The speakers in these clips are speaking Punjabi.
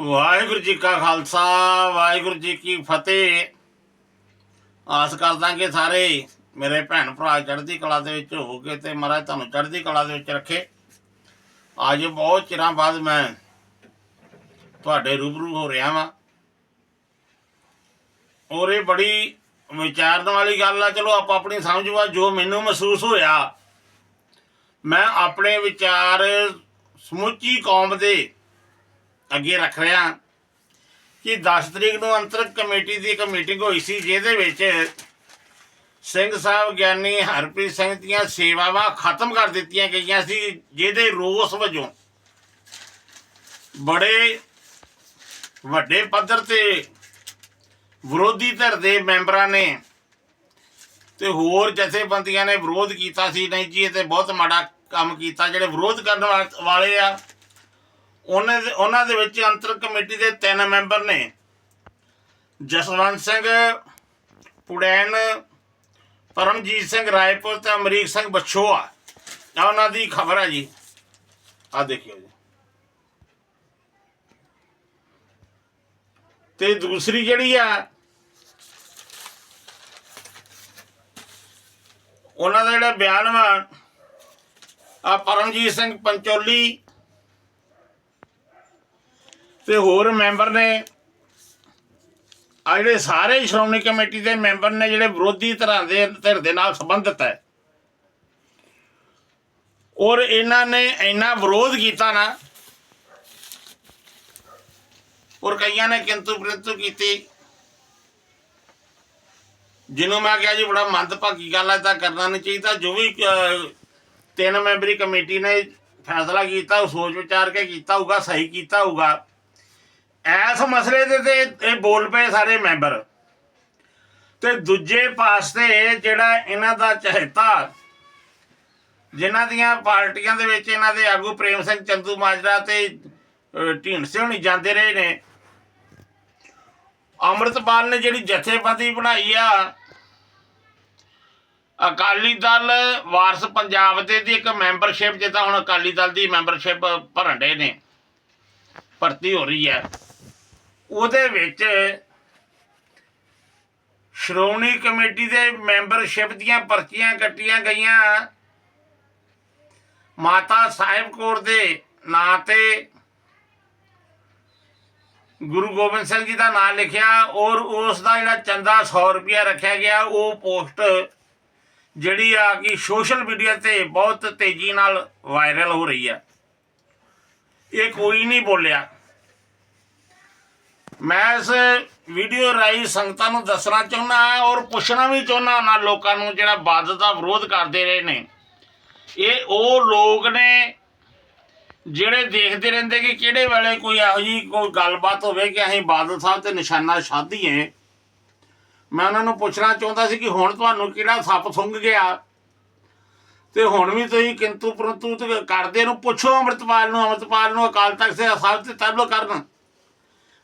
ਵਾਹਿਗੁਰੂ ਜੀ ਕਾ ਖਾਲਸਾ, ਵਾਹਿਗੁਰੂ ਜੀ ਕੀ ਫਤਿਹ। ਆਸ ਕਰਦਾ ਕਿ ਸਾਰੇ, ਮੇਰੇ ਭੈਣ ਭਰਾ ਚੜ੍ਹਦੀ ਕਲਾ ਦੇ ਵਿੱਚ ਹੋਗੇ ਤੇ ਮਹਾਰਾਜ ਤੁਹਾਨੂੰ ਚੜ੍ਹਦੀ ਕਲਾ ਦੇ ਵਿੱਚ ਰੱਖੇ। ਅੱਜ ਬਹੁਤ ਚਿਰਾਂ ਬਾਅਦ ਮੈਂ ਤੁਹਾਡੇ ਰੂਬਰੂ ਹੋ ਰਿਹਾ ਵਾਂ। ਔਰ ਇਹ ਬੜੀ ਵਿਚਾਰਨ ਵਾਲੀ ਗੱਲ ਆ, ਚਲੋ ਆਪਾਂ ਆਪਣੀ ਸਮਝ ਵਾ, ਜੋ ਮੈਨੂੰ ਮਹਿਸੂਸ ਹੋਇਆ, ਮੈਂ ਆਪਣੇ ਵਿਚਾਰ ਸਮੁੱਚੀ ਕੌਮ ਦੇ ਅੱਗੇ ਰੱਖ ਰਿਹਾ ਕਿ 10 ਤਰੀਕ ਨੂੰ ਅੰਤਰ ਕਮੇਟੀ ਦੀ ਇੱਕ ਮੀਟਿੰਗ ਹੋਈ ਸੀ, ਜਿਹਦੇ ਵਿੱਚ ਸਿੰਘ ਸਾਹਿਬ, ਗਿਆਨੀ ਹਰਪ੍ਰੀਤ ਸਿੰਘ ਦੀਆਂ ਸੇਵਾਵਾਂ ਖਤਮ ਕਰ ਦਿੱਤੀਆਂ ਗਈਆਂ ਸੀ, ਜਿਹਦੇ ਰੋਸ ਵਜੋਂ ਬੜੇ ਵੱਡੇ ਪੱਧਰ ਤੇ ਵਿਰੋਧੀ ਧਿਰ ਦੇ ਮੈਂਬਰਾਂ ਨੇ ਤੇ ਹੋਰ ਜਥੇਬੰਦੀਆਂ ਨੇ ਵਿਰੋਧ ਕੀਤਾ ਸੀ। ਨਹੀਂ ਜੀ, ਇਹ ਤੇ ਬਹੁਤ ਮਾੜਾ ਕੰਮ ਕੀਤਾ, ਜਿਹੜੇ ਵਿਰੋਧ ਕਰਨ ਵਾਲੇ ਆ ਉਹਨਾਂ ਦੇ ਉਹਨਾਂ ਦੇ ਵਿੱਚ ਅੰਤਰ ਕਮੇਟੀ ਦੇ ਤਿੰਨ ਮੈਂਬਰ ਨੇ। ਜਸਵੰਤ ਸਿੰਘ ਪੁੜੈਨ ਪਰਮਜੀਤ ਸਿੰਘ ਰਾਏਪੁਰ ਤੇ ਅਮਰੀਕ ਸਿੰਘ ਬਛੋਆ। ਆ ਉਹਨਾਂ ਦੀ ਖਬਰ ਹੈ ਜੀ। ਆ ਦੇਖਿਓ ਜੀ। ਤੇ ਦੂਸਰੀ ਜਿਹੜੀ ਆ, ਉਹਨਾਂ ਦਾ ਜਿਹੜਾ ਬਿਆਨ ਵਾ ਆ ਪਰਮਜੀਤ ਸਿੰਘ ਪੰਚੋਲੀ ਤੇ ਹੋਰ ਮੈਂਬਰ ਨੇ ਆ ਜਿਹੜੇ ਸਾਰੇ ਸ਼੍ਰੋਮਣੀ ਕਮੇਟੀ ਦੇ ਮੈਂਬਰ ਨੇ ਜਿਹੜੇ ਵਿਰੋਧੀ ਧਿਰਾਂ ਦੇ ਧਿਰ ਦੇ ਨਾਲ ਸੰਬੰਧਿਤ ਹੈ। ਔਰ ਇਹਨਾਂ ਨੇ ਇੰਨਾ ਵਿਰੋਧ ਕੀਤਾ ਨਾ, ਔਰ ਕਈਆਂ ਨੇ ਕਿੰਤੂ ਪ੍ਰੰਤੂ ਕੀਤੀ। ਜਿਹਨੂੰ ਮੈਂ ਕਿਹਾ ਜੀ ਬੜਾ ਮੰਦਭਾਗੀ ਗੱਲ ਹੈ ਤਾਂ ਕਰਨਾ ਨਹੀਂ ਚਾਹੀਦਾ। ਜੋ ਵੀ ਤਿੰਨ ਮੈਂਬਰੀ ਕਮੇਟੀ ਨੇ ਫੈਸਲਾ ਕੀਤਾ, ਉਹ ਸੋਚ ਵਿਚਾਰ ਕੇ ਕੀਤਾ ਹੋਊਗਾ, ਸਹੀ ਕੀਤਾ ਹੋਊਗਾ। ਐਸ ਮਸਲੇ ਦੇ ਤੇ ਇਹ ਬੋਲ ਪਏ ਸਾਰੇ ਮੈਂਬਰ। ਤੇ ਦੂਜੇ ਪਾਸੇ ਜਿਹੜਾ ਇਹਨਾਂ ਦਾ ਚਹੇਤਾ, ਜਿਨ੍ਹਾਂ ਦੀਆਂ ਪਾਰਟੀਆਂ ਦੇ ਵਿੱਚ ਇਹਨਾਂ ਦੇ ਆਗੂ ਪ੍ਰੇਮ ਸਿੰਘ ਚੰਦੂ ਮਾਜਰਾ ਤੇ ਢੀਂਡਸੇ ਹੋਣੀ ਜਾਂਦੇ ਰਹੇ ਨੇ। ਅੰਮ੍ਰਿਤਪਾਲ ਨੇ ਜਿਹੜੀ ਜਥੇਬੰਦੀ ਬਣਾਈ ਆ, ਅਕਾਲੀ ਦਲ ਵਾਰਸ ਪੰਜਾਬ ਦੇ ਦੀ ਇੱਕ ਮੈਂਬਰਸ਼ਿਪ, ਜਿੱਦਾਂ ਹੁਣ ਅਕਾਲੀ ਦਲ ਦੀ ਮੈਂਬਰਸ਼ਿਪ ਭਰਨ ਦੇ ਨੇ। ਭਰਤੀ ਹੋ ਰਹੀ ਹੈ। ਉਹਦੇ ਵਿੱਚ ਸ਼੍ਰੋਮਣੀ ਕਮੇਟੀ ਦੇ ਮੈਂਬਰਸ਼ਿਪ ਦੀਆਂ ਪਰਚੀਆਂ ਕੱਟੀਆਂ ਗਈਆਂ। ਮਾਤਾ ਸਾਹਿਬ ਕੌਰ ਦੇ ਨਾਂ ਤੇ ਗੁਰੂ ਗੋਬਿੰਦ ਸਿੰਘ ਜੀ ਦਾ ਨਾਮ ਲਿਖਿਆ ਔਰ ਉਸ ਦਾ ਜਿਹੜਾ ਚੰਦਾ 100 ਰੁਪਇਆ ਰੱਖਿਆ ਗਿਆ, ਉਹ ਪੋਸਟ ਜਿਹੜੀ ਆ ਕਿ ਸੋਸ਼ਲ ਮੀਡੀਆ ਤੇ ਬਹੁਤ ਤੇਜ਼ੀ ਨਾਲ ਵਾਇਰਲ ਹੋ ਰਹੀ ਹੈ ਇਹ ਕੋਈ ਨਹੀਂ ਬੋਲਿਆ। ਮੈਂ ਇਸ ਵੀਡੀਓ ਰਾਹੀਂ ਸੰਗਤਾਂ ਨੂੰ ਦੱਸਣਾ ਚਾਹੁੰਦਾ ਔਰ ਪੁੱਛਣਾ ਵੀ ਚਾਹੁੰਦਾ ਉਹਨਾਂ ਲੋਕਾਂ ਨੂੰ ਜਿਹੜਾ ਬਾਦਲ ਦਾ ਵਿਰੋਧ ਕਰਦੇ ਰਹੇ ਨੇ। ਇਹ ਉਹ ਲੋਕ ਨੇ ਜਿਹੜੇ ਦੇਖਦੇ ਰਹਿੰਦੇ ਕਿ ਕਿਹੜੇ ਵੇਲੇ ਕੋਈ ਇਹੋ ਜਿਹੀ ਕੋਈ ਗੱਲਬਾਤ ਹੋਵੇ ਕਿ ਅਸੀਂ ਬਾਦਲ ਸਾਹਿਬ ਤੇ ਨਿਸ਼ਾਨਾ ਸਾਧੀਏ। ਮੈਂ ਉਹਨਾਂ ਨੂੰ ਪੁੱਛਣਾ ਚਾਹੁੰਦਾ ਸੀ ਕਿ ਹੁਣ ਤੁਹਾਨੂੰ ਕਿਹੜਾ ਸੱਪ ਸੁੰਘ ਗਿਆ? ਤੇ ਹੁਣ ਵੀ ਤੁਸੀਂ ਕਿੰਤੂ ਪਰੰਤੂ ਕਰਦੇ ਨੂੰ ਪੁੱਛੋ ਅੰਮ੍ਰਿਤਪਾਲ ਨੂੰ ਅੰਮ੍ਰਿਤਪਾਲ ਨੂੰ ਅਕਾਲ ਤਖਤ ਸਾਹਿਬ ਤੇ ਤਰਲੋ ਕਰਨ।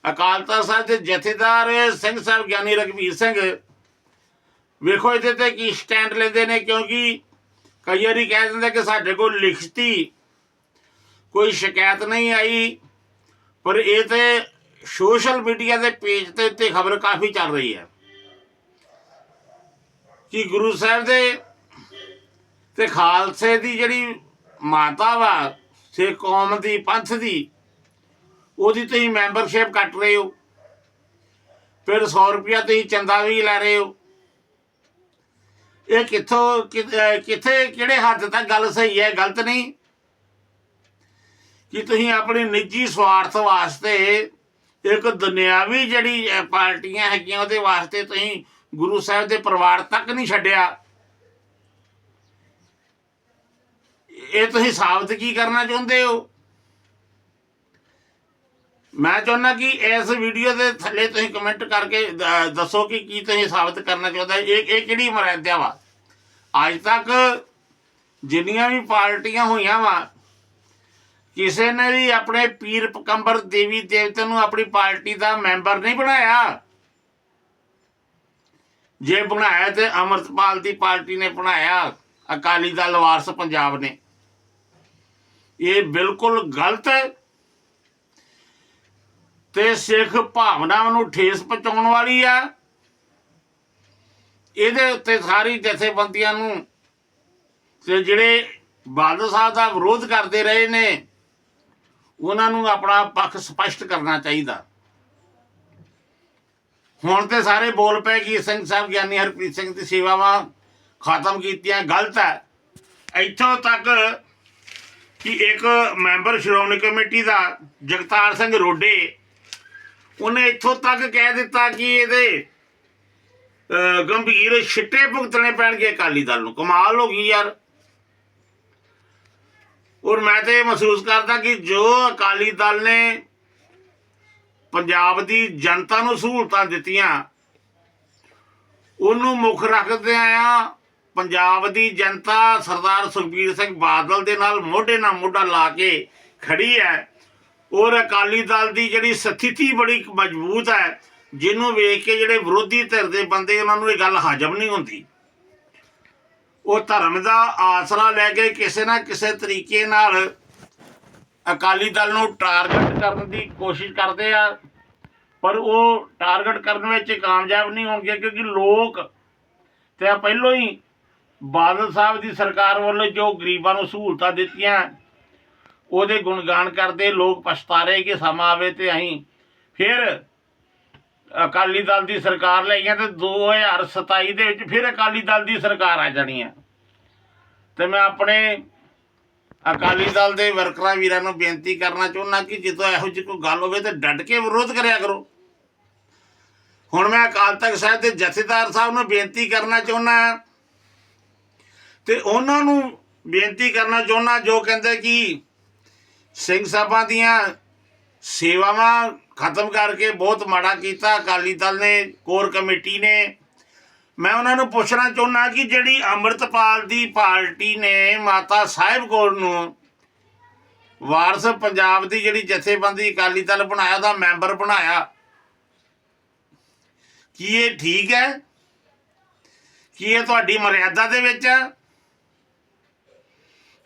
ਅਕਾਲ ਤਖਤ ਸਾਹਿਬ ਦੇ ਜਥੇਦਾਰ ਸਿੰਘ ਸਾਹਿਬ ਗਿਆਨੀ ਰਘਵੀਰ ਸਿੰਘ। ਵੇਖੋ ਇਹਦੇ ਤੇ ਕੀ ਸਟੈਂਡ ਲੈਂਦੇ ਨੇ, ਕਿਉਂਕਿ ਕਈ ਵਾਰੀ ਕਹਿ ਦਿੰਦੇ ਕਿ ਸਾਡੇ ਕੋਲ ਲਿਖਤੀ ਕੋਈ ਸ਼ਿਕਾਇਤ ਨਹੀਂ ਆਈ, ਪਰ ਇਹ ਤੇ ਸੋਸ਼ਲ ਮੀਡੀਆ ਦੇ ਪੇਜ ਤੇ ਤੇ ਖਬਰ ਕਾਫੀ ਚੱਲ ਰਹੀ ਹੈ। ਕਿ ਗੁਰੂ ਸਾਹਿਬ ਦੇ ਤੇ ਖਾਲਸੇ ਦੀ ਜਿਹੜੀ ਮਾਤਾ ਵਾ, ਸੇ ਕੌਮ ਦੀ ਪੰਥ ਦੀ ਉਹਦੀ ਤੁਸੀਂ ਮੈਂਬਰਸ਼ਿਪ ਕੱਟ ਰਹੇ ਹੋ। ਫਿਰ 100 ਰੁਪਿਆ ਤੁਸੀਂ ਚੰਦਾ ਵੀ ਲੈ ਰਹੇ ਹੋ। ਇਹ ਕਿੱਥੋਂ ਕਿ- ਕਿੱਥੇ, ਕਿਹੜੇ ਹੱਦ ਤੱਕ ਗੱਲ ਸਹੀ ਹੈ, ਗਲਤ ਨਹੀਂ। ਕਿ ਤੁਸੀਂ ਆਪਣੇ ਨਿੱਜੀ ਸਵਾਰਥ ਵਾਸਤੇ ਇੱਕ ਦੁਨਿਆਵੀ ਜਿਹੜੀ ਪਾਰਟੀਆਂ ਹੈਗੀਆਂ ਉਹਦੇ ਵਾਸਤੇ ਤੁਸੀਂ ਗੁਰੂ ਸਾਹਿਬ ਦੇ ਪਰਿਵਾਰ ਤੱਕ ਨਹੀਂ ਛੱਡਿਆ। ਇਹ ਤੁਸੀਂ ਸਾਬਤ ਕੀ ਕਰਨਾ ਚਾਹੁੰਦੇ ਹੋ? ਮੈਂ ਚਾਹੁੰਦਾ ਕਿ ਇਸ ਵੀਡੀਓ ਦੇ ਥੱਲੇ ਤੁਸੀਂ ਕਮੈਂਟ ਕਰਕੇ ਦੱਸੋ ਕਿ ਕੀ ਤੁਸੀਂ ਸਾਬਤ ਕਰਨਾ ਚਾਹੁੰਦਾ ਇਹ ਇਹ ਕਿਹੜੀ ਮਰਿਆਦਾ ਵਾ? ਅੱਜ ਤੱਕ ਜਿੰਨੀਆਂ ਵੀ ਪਾਰਟੀਆਂ ਹੋਈਆਂ ਵਾ, ਕਿਸੇ ਨੇ ਵੀ ਆਪਣੇ ਪੀਰ ਪਕੰਬਰ ਦੇਵੀ ਦੇਵਤੇ ਨੂੰ ਆਪਣੀ ਪਾਰਟੀ ਦਾ ਮੈਂਬਰ ਨਹੀਂ ਬਣਾਇਆ। ਜੇ ਬਣਾਇਆ ਤੇ ਅਮਰਤਪਾਲ ਦੀ ਪਾਰਟੀ ਨੇ ਬਣਾਇਆ, ਅਕਾਲੀ ਦਲ, ਵਾਰਸ ਪੰਜਾਬ ਨੇ। ਇਹ ਬਿਲਕੁਲ ਗਲਤ ਹੈ। ਤੇ ਸਿੱਖ ਭਾਵਨਾਵਾਂ ਨੂੰ ਠੇਸ ਪਹੁੰਚਾਉਣ ਵਾਲੀ ਆ। ਇਹਦੇ ਉੱਤੇ ਸਾਰੀ ਜਥੇਬੰਦੀਆਂ ਨੂੰ ਤੇ ਜਿਹੜੇ ਬਾਦਲ ਸਾਹਿਬ ਦਾ ਵਿਰੋਧ ਕਰਦੇ ਰਹੇ ਨੇ, ਉਹਨਾਂ ਨੂੰ ਆਪਣਾ ਪੱਖ ਸਪਸ਼ਟ ਕਰਨਾ ਚਾਹੀਦਾ। ਹੁਣ ਤੇ ਸਾਰੇ ਬੋਲ ਪਏ ਕਿ ਸਿੰਘ ਸਾਹਿਬ ਗਿਆਨੀ ਹਰਪ੍ਰੀਤ ਸਿੰਘ ਦੀ ਸੇਵਾਵਾਂ ਖਤਮ ਕੀਤੀਆਂ, ਗਲਤ ਹੈ। ਇੱਥੋਂ ਤੱਕ ਕਿ ਇੱਕ ਮੈਂਬਰ ਸ਼੍ਰੋਮਣੀ ਕਮੇਟੀ ਦਾ ਜਗਤਾਰ ਸਿੰਘ ਰੋਡੇ ਉਹਨੇ ਇੱਥੋਂ ਤੱਕ ਕਹਿ ਦਿੱਤਾ ਕਿ ਇਹਦੇ ਗੰਭੀਰ ਛਿੱਟੇ ਭੁਗਤਣੇ ਪੈਣਗੇ ਅਕਾਲੀ ਦਲ ਨੂੰ। ਕਮਾਲ ਹੋ ਗਈ ਯਾਰ। ਔਰ ਮੈਂ ਤੇ ਇਹ ਮਹਿਸੂਸ ਕਰਦਾ ਕਿ ਜੋ ਅਕਾਲੀ ਦਲ ਨੇ ਪੰਜਾਬ ਦੀ ਜਨਤਾ ਨੂੰ ਸਹੂਲਤਾਂ ਦਿੱਤੀਆਂ, ਉਹਨੂੰ ਮੁੱਖ ਰੱਖਦੇ ਆ ਪੰਜਾਬ ਦੀ ਜਨਤਾ ਸਰਦਾਰ ਸੁਖਬੀਰ ਸਿੰਘ ਬਾਦਲ ਦੇ ਨਾਲ ਮੋਢੇ ਨਾਲ ਮੋਢਾ ਲਾ ਕੇ ਖੜੀ ਹੈ। ਔਰ ਅਕਾਲੀ ਦਲ ਦੀ ਜਿਹੜੀ ਸਥਿਤੀ ਬੜੀ ਮਜ਼ਬੂਤ ਹੈ, ਜਿਹਨੂੰ ਵੇਖ ਕੇ ਜਿਹੜੇ ਵਿਰੋਧੀ ਧਿਰ ਦੇ ਬੰਦੇ ਉਹਨਾਂ ਨੂੰ ਇਹ ਗੱਲ ਹਜਮ ਨਹੀਂ ਹੁੰਦੀ। ਉਹ ਧਰਮ ਦਾ ਆਸਰਾ ਲੈ ਕੇ ਕਿਸੇ ਨਾ ਕਿਸੇ ਤਰੀਕੇ ਨਾਲ ਅਕਾਲੀ ਦਲ ਨੂੰ ਟਾਰਗੇਟ ਕਰਨ ਦੀ ਕੋਸ਼ਿਸ਼ ਕਰਦੇ ਆ, ਪਰ ਉਹ ਟਾਰਗੇਟ ਕਰਨ ਵਿੱਚ ਕਾਮਯਾਬ ਨਹੀਂ ਹੋਣਗੇ, ਕਿਉਂਕਿ ਲੋਕ ਤੇ ਆ ਪਹਿਲੋਂ ਹੀ ਬਾਦਲ ਸਾਹਿਬ ਦੀ ਸਰਕਾਰ ਵੱਲੋਂ ਜੋ ਗਰੀਬਾਂ ਨੂੰ ਸਹੂਲਤਾਂ ਦਿੱਤੀਆਂ ਉਹਦੇ ਗੁਣਗਾਨ ਕਰਦੇ, ਲੋਕ ਪਛਤਾ ਰਹੇ ਕਿ ਸਮਾਂ ਆਵੇ ਤੇ ਅਸੀਂ ਫਿਰ ਅਕਾਲੀ ਦਲ ਦੀ ਸਰਕਾਰ ਲਈਆਂ ਤੇ 2027 ਦੇ ਵਿੱਚ ਫਿਰ ਅਕਾਲੀ ਦਲ ਦੀ ਸਰਕਾਰ ਆ ਜਾਣੀ ਆ। ਤੇ ਮੈਂ ਆਪਣੇ ਅਕਾਲੀ ਦਲ ਦੇ ਵਰਕਰਾਂ ਵੀਰਾਂ ਨੂੰ ਬੇਨਤੀ ਕਰਨਾ ਚਾਹੁੰਦਾ ਕਿ ਜਦੋਂ ਇਹੋ ਜਿਹੀ ਕੋਈ ਗੱਲ ਹੋਵੇ ਤੇ ਡਟ ਕੇ ਵਿਰੋਧ ਕਰਿਆ ਕਰੋ। ਹੁਣ ਮੈਂ ਅਕਾਲ ਤਖਤ ਸਾਹਿਬ ਦੇ ਜਥੇਦਾਰ ਸਾਹਿਬ ਨੂੰ ਬੇਨਤੀ ਕਰਨਾ ਚਾਹੁੰਦਾ ਤੇ ਉਹਨਾਂ ਨੂੰ ਬੇਨਤੀ ਕਰਨਾ ਚਾਹੁੰਦਾ ਜੋ ਕਹਿੰਦੇ ਕਿ ਸਿੰਘ ਸਾਹਿਬਾਂ ਦੀਆਂ ਸੇਵਾਵਾਂ ਖਤਮ ਕਰਕੇ ਬਹੁਤ ਮਾੜਾ ਕੀਤਾ। ਅਕਾਲੀ ਦਲ ਨੇ, ਕੋਰ ਕਮੇਟੀ ਨੇ। ਮੈਂ ਉਹਨਾਂ ਨੂੰ ਪੁੱਛਣਾ ਚਾਹੁੰਦਾ ਕਿ ਜਿਹੜੀ ਅੰਮ੍ਰਿਤਪਾਲ ਦੀ ਪਾਰਟੀ ਨੇ ਮਾਤਾ ਸਾਹਿਬ ਕੌਰ ਨੂੰ ਵਾਰਸ ਪੰਜਾਬ ਦੀ ਜਿਹੜੀ ਜਥੇਬੰਦੀ ਅਕਾਲੀ ਦਲ ਬਣਾਇਆ ਦਾ ਮੈਂਬਰ ਬਣਾਇਆ, ਕੀ ਇਹ ਠੀਕ ਹੈ? ਕੀ ਇਹ ਤੁਹਾਡੀ ਮਰਿਆਦਾ ਦੇ ਵਿੱਚ ਹੈ?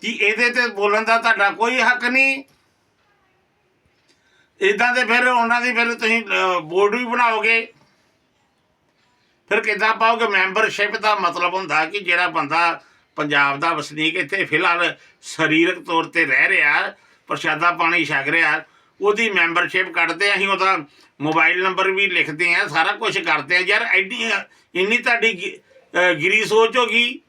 ਕਿ ਇਹਦੇ ਤੇ ਬੋਲਣ ਦਾ ਤੁਹਾਡਾ ਕੋਈ ਹੱਕ ਨਹੀਂ। ਇਦਾਂ ਦੇ ਫਿਰ ਉਹਨਾਂ ਦੀ ਫਿਰ ਤੁਸੀਂ ਬੋਰਡ ਵੀ ਬਣਾਓਗੇ। ਫਿਰ ਕਿੱਦਾਂ ਪਾਓਗੇ? ਮੈਂਬਰਸ਼ਿਪ ਦਾ ਮਤਲਬ ਹੁੰਦਾ ਕਿ ਜਿਹੜਾ ਬੰਦਾ ਪੰਜਾਬ ਦਾ ਵਸਨੀਕ ਇੱਥੇ ਫਿਲਹਾਲ ਸਰੀਰਕ ਤੌਰ ਤੇ ਰਹਿ ਰਿਹਾ, ਪ੍ਰਸ਼ਾਦਾ ਪਾਣੀ ਛਕ ਰਿਹਾ, ਉਹਦੀ ਮੈਂਬਰਸ਼ਿਪ ਕੱਢਦੇ ਅਸੀਂ ਉਹਦਾ ਮੋਬਾਈਲ ਨੰਬਰ ਵੀ ਲਿਖਦੇ ਆ ਸਾਰਾ ਕੁਝ ਕਰਦੇ ਆ ਯਾਰ, ਐਡੀ, ਇੰਨੀ ਤੁਹਾਡੀ ਗਿ- ਗਿਰੀ ਸੋਚ ਹੋ ਗਈ।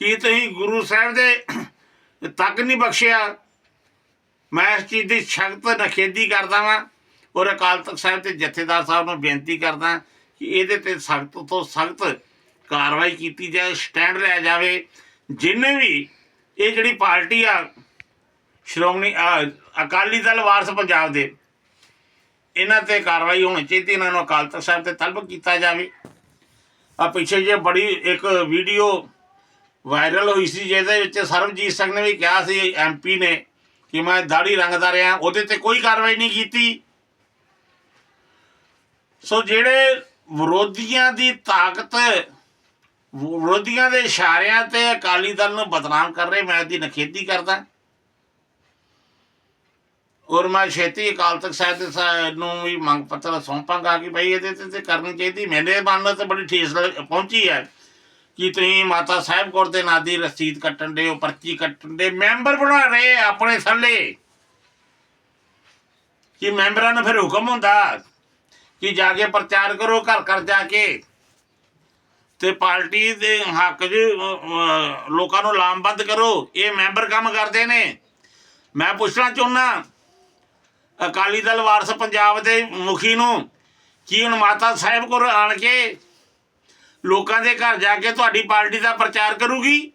ਕੀ ਤੁਸੀਂ ਗੁਰੂ ਸਾਹਿਬ ਦੇ ਤੱਕ ਨਹੀਂ ਬਖਸ਼ਿਆ? ਮੈਂ ਇਸ ਚੀਜ਼ ਦੀ ਸਖਤ ਨਖੇਦੀ ਕਰਦਾ ਵਾਂ ਔਰ ਅਕਾਲ ਤਖਤ ਸਾਹਿਬ ਤੇ ਜਥੇਦਾਰ ਸਾਹਿਬ ਨੂੰ ਬੇਨਤੀ ਕਰਦਾ ਕਿ ਇਹਦੇ ਤੇ ਸਖਤ ਤੋਂ ਸਖਤ ਕਾਰਵਾਈ ਕੀਤੀ ਜਾਏ, ਸਟੈਂਡ ਲਿਆ ਜਾਵੇ। ਜਿੰਨੇ ਵੀ ਇਹ ਜਿਹੜੀ ਪਾਰਟੀ ਆ, ਸ਼੍ਰੋਮਣੀ ਅਕਾਲੀ ਦਲ ਵਾਰਸ ਪੰਜਾਬ ਦੇ, ਇਹਨਾਂ ਤੇ ਕਾਰਵਾਈ ਹੋਣੀ ਚਾਹੀਦੀ, ਇਹਨਾਂ ਨੂੰ ਅਕਾਲ ਤਖਤ ਸਾਹਿਬ ਤੇ ਤਲਬ ਕੀਤਾ ਜਾਵੇ। ਆ ਪਿੱਛੇ ਜੇ ਬੜੀ ਇੱਕ ਵੀਡੀਓ ਵਾਇਰਲ ਹੋਈ ਸੀ, ਜਿਹਦੇ ਵਿੱਚ ਸਰਬਜੀਤ ਸਿੰਘ ਨੇ ਵੀ ਕਿਹਾ ਸੀ ਐਮਪੀ ਨੇ ਕਿ ਮੈਂ ਦਾੜੀ ਰੰਗਦਾ ਰਿਹਾ, ਉਹਦੇ ਤੇ ਕੋਈ ਕਾਰਵਾਈ ਨਹੀਂ ਕੀਤੀ। ਸੋ ਜਿਹੜੇ ਵਿਰੋਧੀਆਂ ਦੀ ਤਾਕਤ, ਵਿਰੋਧੀਆਂ ਦੇ ਇਸ਼ਾਰਿਆਂ ਤੇ ਅਕਾਲੀ ਦਲ ਨੂੰ ਬਦਨਾਮ ਕਰ ਰਹੇ, ਮੈਂ ਇਹਦੀ ਨਖੇਦੀ ਕਰਦਾ। ਔਰ ਮੈਂ ਛੇਤੀ ਅਕਾਲ ਤਖਤ ਸਾਹਿਬ ਦੇ ਨੂੰ ਵੀ ਮੰਗ ਪੱਤਰ ਸੌਂਪਾਂਗਾ ਕਿ ਭਈ ਇਹਦੇ ਤੇ ਕਰਨੀ ਚਾਹੀਦੀ, ਮੇਰੇ ਮਨ ਨੂੰ ਤੇ ਬੜੀ ਠੇਸ ਪਹੁੰਚੀ ਹੈ। ਕਿ ਤੁਸੀਂ ਮਾਤਾ ਸਾਹਿਬ ਕੌਰ ਦੇ ਨਾਂ ਦੀ ਰਸੀਦ ਕੱਟਣ ਦੇ ਉਹ ਪਰਚੀ ਕੱਟਣ ਦੇ, ਮੈਂਬਰ ਬਣਾ ਰਹੇ ਆਪਣੇ ਥੱਲੇ। ਕਿ ਮੈਂਬਰਾਂ ਨੂੰ ਫਿਰ ਹੁਕਮ ਹੁੰਦਾ ਕਿ ਜਾ ਕੇ ਪ੍ਰਚਾਰ ਕਰੋ, ਘਰ ਘਰ ਜਾ ਕੇ। ਤੇ ਪਾਰਟੀ ਦੇ ਹੱਕ 'ਚ ਲੋਕਾਂ ਨੂੰ ਲਾਮਬੰਦ ਕਰੋ। ਇਹ ਮੈਂਬਰ ਕੰਮ ਕਰਦੇ ਨੇ। ਮੈਂ ਪੁੱਛਣਾ ਚਾਹੁੰਦਾ ਅਕਾਲੀ ਦਲ ਵਾਰਸ ਪੰਜਾਬ ਦੇ ਮੁਖੀ ਨੂੰ, ਕੀ ਹੁਣ ਮਾਤਾ ਸਾਹਿਬ ਕੋਲ ਆਣ ਕੇ ਲੋਕਾਂ ਦੇ ਘਰ ਜਾ ਕੇ ਤੁਹਾਡੀ ਪਾਰਟੀ ਦਾ ਪ੍ਰਚਾਰ ਕਰੂਗੀ?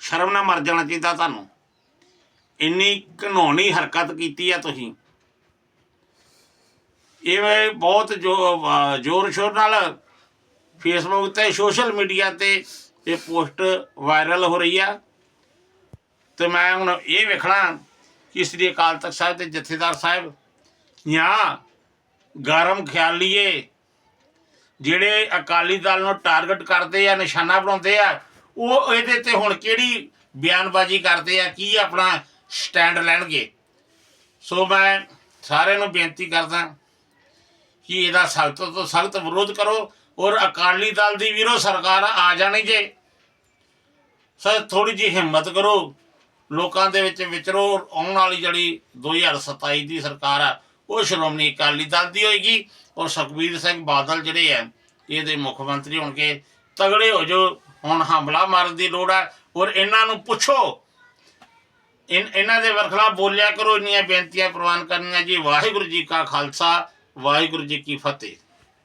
ਸ਼ਰਮ ਨਾ ਮਰ ਜਾਣਾ ਚਾਹੀਦਾ ਤੁਹਾਨੂੰ। ਇੰਨੀ ਘਨੌਣੀ ਹਰਕਤ ਕੀਤੀ ਆ ਤੁਸੀਂ। ਇਹ ਬਹੁਤ ਜੋ ਜ਼ੋਰ ਸ਼ੋਰ ਨਾਲ ਫੇਸਬੁੱਕ ਤੇ ਸੋਸ਼ਲ ਮੀਡੀਆ ਤੇ ਇਹ ਪੋਸਟ ਵਾਇਰਲ ਹੋ ਰਹੀ ਆ। ਤੇ ਮੈਂ ਹੁਣ ਇਹ ਵੇਖਣਾ ਕਿ ਸ੍ਰੀ ਅਕਾਲ ਤਖਤ ਸਾਹਿਬ ਦੇ ਜਥੇਦਾਰ ਸਾਹਿਬ ਜਾਂ ਗਰਮ ਖਿਆਲੀਏ ਜਿਹੜੇ ਅਕਾਲੀ ਦਲ ਨੂੰ ਟਾਰਗੇਟ ਕਰਦੇ ਆ, ਨਿਸ਼ਾਨਾ ਬਣਾਉਂਦੇ ਆ, ਉਹ ਇਹਦੇ ਤੇ ਹੁਣ ਕਿਹੜੀ ਬਿਆਨਬਾਜ਼ੀ ਕਰਦੇ ਆ, ਕੀ ਆਪਣਾ ਸਟੈਂਡ ਲੈਣਗੇ? ਸੋ ਮੈਂ ਸਾਰਿਆਂ ਨੂੰ ਬੇਨਤੀ ਕਰਦਾ ਕਿ ਇਹਦਾ ਸਖਤ ਤੋਂ ਸਖਤ ਵਿਰੋਧ ਕਰੋ ਔਰ ਅਕਾਲੀ ਦਲ ਦੀ ਵੀਰੋ ਸਰਕਾਰ ਆ ਜਾਣੀ ਜੇ। ਸਰ ਥੋੜੀ ਜਿਹੀ ਹਿੰਮਤ ਕਰੋ, ਲੋਕਾਂ ਦੇ ਵਿੱਚ ਵਿਚਰੋ ਔਰ ਆਉਣ ਵਾਲੀ ਜਿਹੜੀ 2027 ਦੀ ਸਰਕਾਰ ਆ ਉਹ ਸ਼੍ਰੋਮਣੀ ਅਕਾਲੀ ਦਲ ਦੀ ਹੋਏਗੀ। ਔਰ ਸੁਖਬੀਰ ਸਿੰਘ ਬਾਦਲ ਜਿਹੜੇ ਆ, ਇਹਦੇ ਮੁੱਖ ਮੰਤਰੀ ਹੋਣਗੇ। ਤਗੜੇ ਹੋ ਜੋ ਹੁਣ ਹਮਲਾ ਮਾਰਨ ਦੀ ਲੋੜ ਹੈ ਔਰ ਇਹਨਾਂ ਨੂੰ ਪੁੱਛੋ। ਇਨ, ਇਹਨਾਂ ਦੇ ਵਰਖਲਾ ਬੋਲਿਆ ਕਰੋ। ਇੰਨੀਆਂ ਬੇਨਤੀਆਂ ਪ੍ਰਵਾਨ ਕਰਨੀਆਂ ਜੀ। ਵਾਹਿਗੁਰੂ ਜੀ ਕਾ ਖਾਲਸਾ, ਵਾਹਿਗੁਰੂ ਜੀ ਕੀ ਫਤਿਹ।